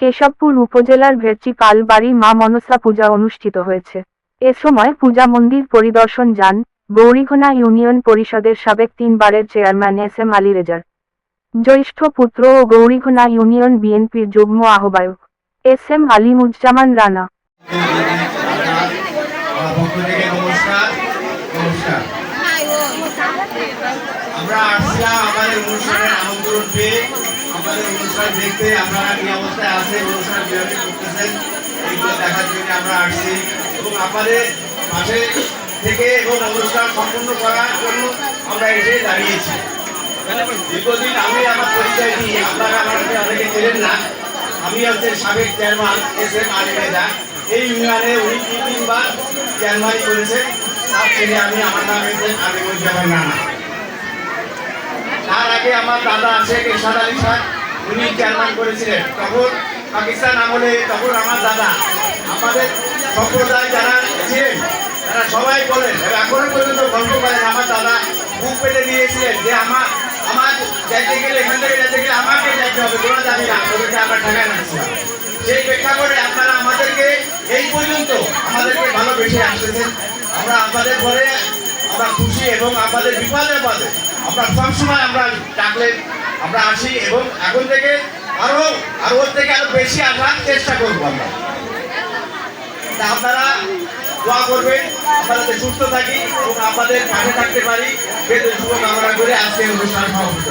কেশবপুর উপজেলার ভেরচি পালবাড়ি মা মনসা পূজা অনুষ্ঠিত হয়েছে। এ সময় পূজা মন্দির পরিদর্শন যান গৌরীঘোনা ইউনিয়ন পরিষদের সাবেক তিনবারের চেয়ারম্যান এস এম আলী রেজার। জ্যৈষ্ঠ পুত্র ও গৌরীঘোনা ইউনিয়ন বিএনপির যুগ্ম আহ্বায়ক এস এম আলিমুজ্জামান রানা। আমার আসছিলাম আমাদের অনুষ্ঠানের আমন্ত্রণ পেয়ে আমাদের অনুষ্ঠান দেখতে আপনারা কি অবস্থায় আছেন অনুষ্ঠান কীভাবে করতেছেন, এইগুলো দেখার জন্য আমরা আসছি। এবং আপনাদের পাশে থেকে এবং অনুষ্ঠান সম্পূর্ণ করার জন্য আমরা এসে দাঁড়িয়েছি। দীর্ঘদিন আমি আমার পরিচয় দিই, আপনারা আমাকে অনেকে চেনেন না। আমি হচ্ছে সাবেক chairman S M Ali Reza. এই ইউনিয়নে উনি তিন তিনবার চেয়ারম্যানই করেছেন। তার ছেলে আমি, আমার নাম এস এম আলিমুজ্জামান রানা তার আগে আমার দাদা শেখ এরশাদ আলী খান উনি চেয়ারম্যান করেছিলেন। তখন পাকিস্তান আমলে, তখন আমার দাদা। আমাদের সম্প্রদায় যারা ছিলেন, তারা সবাই বলেন এখনও পর্যন্ত গল্প করেন, আমার দাদা বুক পেতে দিয়েছিলেন যে আমার আমার যাইতে গেলে, এখান থেকে যেতে গেলে আমাকে যাইতে হবে, তোরা যাবি না, তোদেরকে আমরা ঠেকায় রাখছিলাম সেই প্রেক্ষাপটে আপনারা আমাদেরকে এই পর্যন্ত আমাদেরকে ভালোবেসে আসতেছেন। আমরা আপনাদের পরে আমরা খুশি এবং আমাদের বিপদে পদে আমরা সবসময় আমরা ডাকলে আমরা আসি এবং এখন থেকে আরও, আর ওর থেকে আরও বেশি আসার চেষ্টা করব আমরা। তা আপনারা দোয়া করবেন যাতে সুস্থ থাকি এবং আমাদের পাশে থাকতে পারি। শুভকামনা করে আজকে অনুষ্ঠান সমাপ্ত।